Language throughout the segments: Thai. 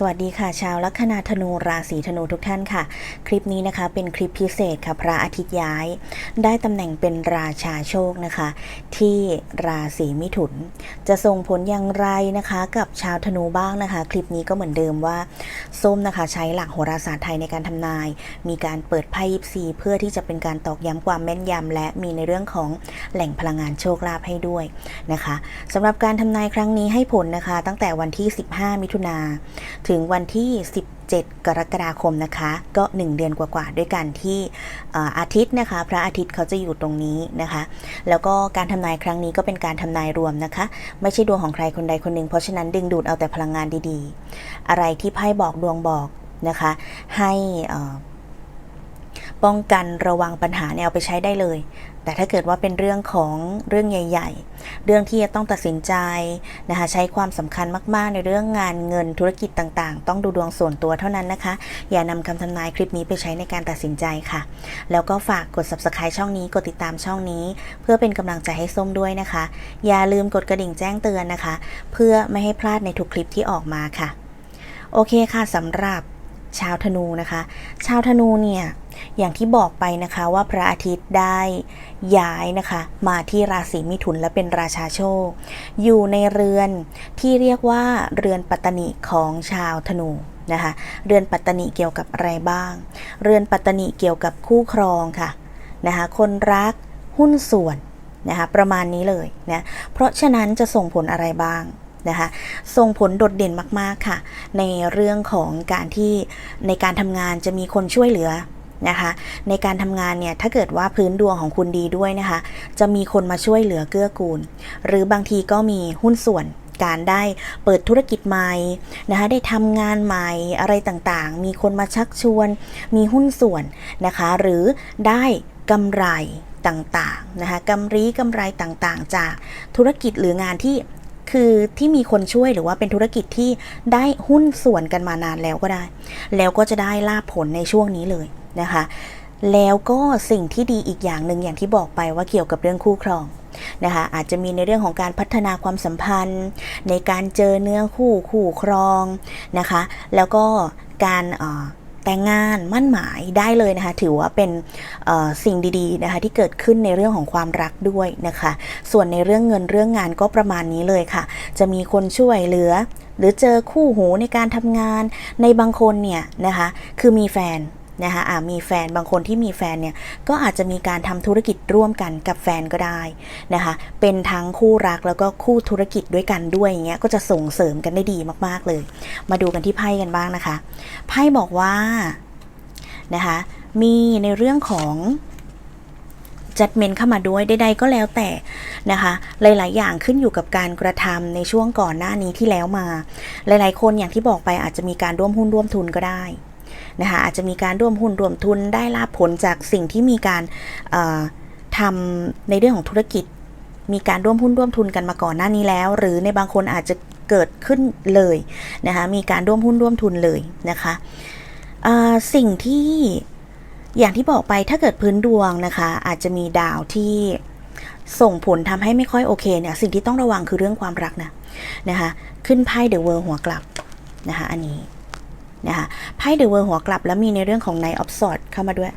สวัสดีค่ะชาวลัคนาธนูราศีธนูทุกท่านค่ะ คลิปนี้นะคะเป็นคลิปพิเศษค่ะพระอาทิตย์ย้าย ได้ตำแหน่งเป็นราชาโชคนะคะ ที่ราศีมิถุน จะส่งผลอย่างไรนะคะ กับชาวธนูบ้างนะคะ คลิปนี้ก็เหมือนเดิมว่าส้มนะคะใช้หลักโหราศาสตร์ไทยในการทำนาย มีการเปิดไพ่ยิปซีเพื่อที่จะเป็นการตอกย้ำความแม่นยำและมีในเรื่องของแหล่งพลังงานโชคลาภให้ด้วยนะคะสำหรับการทำนายครั้งนี้ให้ผลนะคะ ตั้งแต่วันที่ 15 มิถุนาถึงวันที่ 17 กรกฎาคมนะคะ ก็ 1 เดือนกว่าๆด้วยกันที่อ่ออาทิตย์นะคะ พระอาทิตย์เขาจะอยู่ตรงนี้นะคะ แล้วก็การทำนายครั้งนี้ก็เป็นการทำนายรวมนะคะ ไม่ใช่ดวงของใครคนใดคนหนึ่ง เพราะฉะนั้นดึงดูดเอาแต่พลังงานดีๆ อะไรที่ไพ่บอกดวงบอกนะคะ ให้อ่อ ป้องกันระวังปัญหาเนี่ยเอาไปใช้ได้เลย แต่ถ้าเกิดว่าเป็นเรื่องของเรื่องใหญ่ ๆ เรื่องที่จะต้องตัดสินใจนะคะใช้ความสำคัญมากๆ ในเรื่องงานเงินธุรกิจต่างๆ ต้องดูดวงส่วนตัวเท่านั้นนะคะ อย่านำคำทำนายคลิปนี้ไปใช้ในการตัดสินใจค่ะ แล้วก็ฝากกด subscribe ช่องนี้กดติดตามช่องนี้ เพื่อเป็นกำลังใจให้ส้มด้วยนะคะ อย่าลืมกดกระดิ่งแจ้งเตือนนะคะ เพื่อไม่ให้พลาดในทุกคลิปที่ออกมาค่ะ โอเคค่ะสำหรับชาวธนูนะคะ ชาวธนูเนี่ย อย่างที่บอกไปนะคะว่าพระอาทิตย์ได้ย้ายนะคะ มาที่ราศีมิถุนและเป็นราชาโชค อยู่ในเรือนที่เรียกว่าเรือนปัตตนิของชาวธนูนะคะเรือนปัตตนิเกี่ยวกับอะไรบ้าง เรือนปัตตนิเกี่ยวกับคู่ครองค่ะนะคะคนรักหุ้นส่วนนะคะประมาณนี้เลยนะเพราะฉะนั้นจะส่งผลอะไรบ้างนะคะส่งผลโดดเด่นมาก ๆ ค่ะ ในเรื่องของการที่ในการทำงานจะมีคนช่วยเหลือ นะคะ ในการทำงานเนี่ยถ้าเกิดว่าพื้นดวงของคุณดีด้วยนะคะ จะมีคนมาช่วยเหลือเกื้อกูล หรือบางทีก็มีหุ้นส่วนการได้เปิดธุรกิจใหม่นะคะได้ทำงานใหม่อะไรต่างๆ มีคนมาชักชวน มีหุ้นส่วนนะคะ หรือได้กำไรต่างๆนะคะกำไรกำไรต่างๆ จากธุรกิจหรืองานที่คือที่มีคนช่วยหรือว่าเป็นธุรกิจที่ได้หุ้นส่วนกันมานานแล้วก็ได้ แล้วก็จะได้ลาบผลในช่วงนี้เลย นะคะ แล้วก็สิ่งที่ดีอีกอย่างหนึ่งอย่างที่บอกไปว่าเกี่ยวกับเรื่องคู่ครองนะคะอาจจะมีในเรื่องของการพัฒนาความสัมพันธ์ ในการเจอเนื้อคู่คู่ครองนะคะ แล้วก็การแต่งงานมั่นหมายได้เลยนะคะ ถือว่าเป็นสิ่งดีๆนะคะที่เกิดขึ้นในเรื่องของความรักด้วยนะคะ ส่วนในเรื่องเงินเรื่องงานก็ประมาณนี้เลยค่ะ จะมีคนช่วยเหลือ หรือเจอคู่หูในการทำงานในบางคนเนี่ยนะคะ คือมีแฟน นะคะอ่ามีแฟนบางคนที่มีแฟนเนี่ยก็อาจจะมีการทำธุรกิจร่วมกันกับแฟนก็ได้นะคะเป็นทั้งคู่รักแล้วก็คู่ธุรกิจด้วยกันด้วยอย่างเงี้ยก็จะส่งเสริมกันได้ดีมากๆเลย มาดูกันที่ไพ่กันบ้างนะคะไพ่บอกว่านะคะมีในเรื่องของจัดเมนเข้ามาด้วยใดๆก็แล้วแต่นะคะ หลาย ๆ อย่างขึ้นอยู่กับการกระทำในช่วงก่อนหน้านี้ที่แล้วมา หลาย ๆ คนอย่างที่บอกไปอาจจะมีการร่วมหุ้นร่วมทุนก็ได้ นะคะอาจจะมีการร่วมหุ้นร่วมทุนได้ลาบผลจากสิ่งที่มีการทำในเรื่องของธุรกิจ มีการร่วมหุ้นร่วมทุนกันมาก่อนหน้านี้แล้ว หรือในบางคนอาจจะเกิดขึ้นเลยนะคะมีการร่วมหุ้นร่วมทุนเลยนะคะสิ่งที่อย่างที่บอกไปถ้าเกิดพื้นดวงนะคะ อาจจะมีดาวที่ส่งผลทำให้ไม่ค่อยโอเคเนี่ยสิ่งที่ต้องระวังคือเรื่องความรักนะนะคะ ขึ้นไพ่เดอะเวิร์หัวกลับนะคะอันนี้ นะคะไพ่เดอะเวิร์หัวกลับแล้วมีในเรื่องของ Knight of Swords เข้ามาด้วย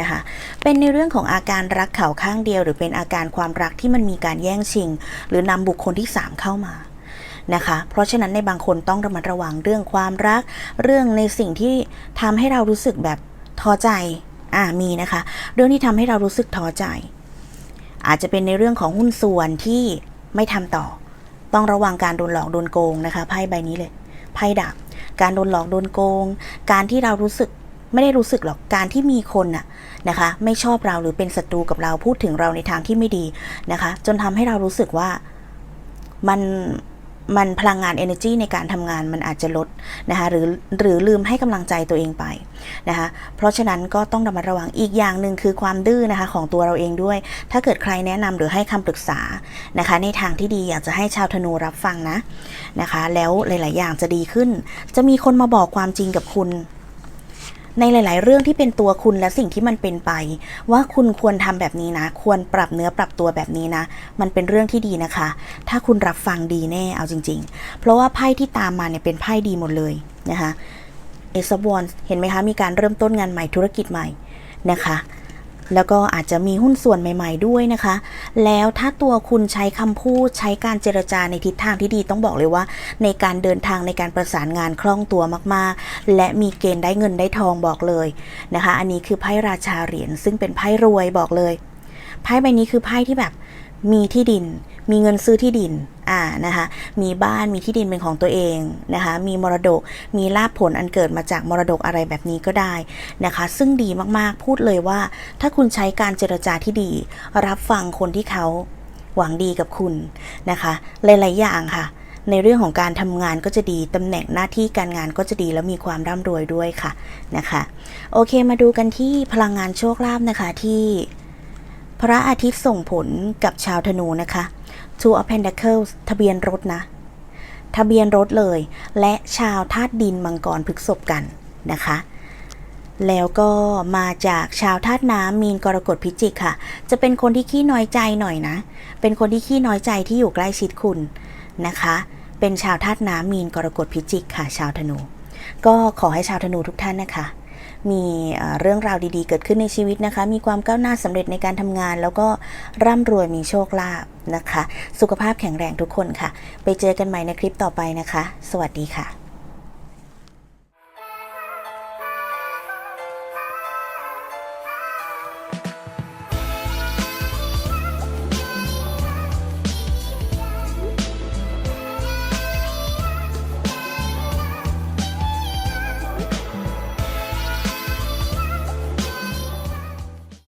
นะคะเป็นในเรื่องของอาการรักเขาข้างเดียว หรือเป็นอาการความรักที่มันมีการแย่งชิง หรือนำบุคคลที่ 3 เข้ามานะคะ เพราะฉะนั้นในบางคนต้องระมัดระวังเรื่องความรัก เรื่องในสิ่งที่ทำให้เรารู้สึกแบบท้อใจอ่ามีนะคะ เรื่องที่ทำให้เรารู้สึกท้อใจ อาจจะเป็นในเรื่องของหุ้นส่วนที่ไม่ทำต่อ ต้องระวังการโดนหลอกโดนโกงนะคะไพ่ใบนี้เลยไพ่ดาบ การโดนหลอกโดนโกง การที่เรารู้สึกไม่ได้รู้สึกหรอกการที่มีคนน่ะนะคะ ไม่ชอบเราหรือเป็นศัตรูกับเราพูดถึงเราในทางที่ไม่ดีนะคะ จนทำให้เรารู้สึกว่ามัน มันพลังงาน energy ในการทำงานมันอาจจะลดนะคะหรือหรือลืมให้กำลังใจตัวเองไปนะคะเพราะฉะนั้นก็ต้องระมัดระวังอีกอย่างหนึ่งคือความดื้อนะคะของตัวเราเองด้วย ถ้าเกิดใครแนะนำหรือให้คำปรึกษานะคะ ในทางที่ดีอยากจะให้ชาวธนูรับฟังนะนะคะ แล้วหลาย ๆ อย่างจะดีขึ้น จะมีคนมาบอกความจริงกับคุณ ในหลาย ๆ เรื่องที่เป็นตัวคุณและสิ่งที่มันเป็นไป ว่าคุณควรทำแบบนี้นะ ควรปรับเนื้อปรับตัวแบบนี้นะ มันเป็นเรื่องที่ดีนะคะ ถ้าคุณรับฟังดีแน่เอาจริง ๆ เพราะว่าไพ่ที่ตามมาเนี่ยเป็นไพ่ดีหมดเลยนะคะเอซบอนเห็นไหมคะมีการเริ่มต้นงานใหม่ธุรกิจใหม่นะคะ แล้วก็อาจจะมีหุ้นส่วนใหม่ๆด้วยนะคะ แล้วถ้าตัวคุณใช้คำพูดใช้การเจรจาในทิศทางที่ดีต้องบอกเลยว่า ในการเดินทางในการประสานงานคล่องตัวมากๆ และมีเกณฑ์ได้เงินได้ทองบอกเลยนะคะ อันนี้คือไพ่ราชาเหรียญซึ่งเป็นไพ่รวยบอกเลยไพ่ใบนี้คือไพ่ที่แบบ มีที่ดิน มีเงินซื้อที่ดิน อ่า นะคะ มีบ้าน มีที่ดินเป็นของตัวเองนะคะ มีมรดก มีลาภผลอันเกิดมาจากมรดกอะไรแบบนี้ก็ได้นะคะ ซึ่งดีมากๆ พูดเลยว่า ถ้าคุณใช้การเจรจาที่ดี รับฟังคนที่เขาหวังดีกับคุณนะคะ หลายๆ อย่างค่ะ ในเรื่องของการทำงานก็จะดี ตำแหน่งหน้าที่การงานก็จะดี แล้วมีความร่ำรวยด้วยค่ะนะคะ โอเค มาดูกันที่พลังงานโชคลาภนะคะที่ พระอาทิตย์ส่งผลกับชาวธนูนะคะ Two of Pentacles ทะเบียนรถนะ ทะเบียนรถเลย และชาวธาตุดินมังกรพฤกษบกันนะคะ แล้วก็มาจากชาวธาตุน้ำมีนกรกฎพิจิกค่ะ จะเป็นคนที่ขี้น้อยใจหน่อยนะ เป็นคนที่ขี้น้อยใจที่อยู่ใกล้ชิดคุณนะคะ เป็นชาวธาตุน้ำมีนกรกฎพิจิกค่ะ ชาวธนู ก็ขอให้ชาวธนูทุกท่านนะคะ มีเรื่องราวดีๆ เกิดขึ้นในชีวิตนะคะ มีความก้าวหน้าสำเร็จในการทำงาน แล้วก็ร่ำรวยมีโชคลาภนะคะ สุขภาพแข็งแรงทุกคนค่ะ ไปเจอกันใหม่ในคลิปต่อไปนะคะ สวัสดีค่ะ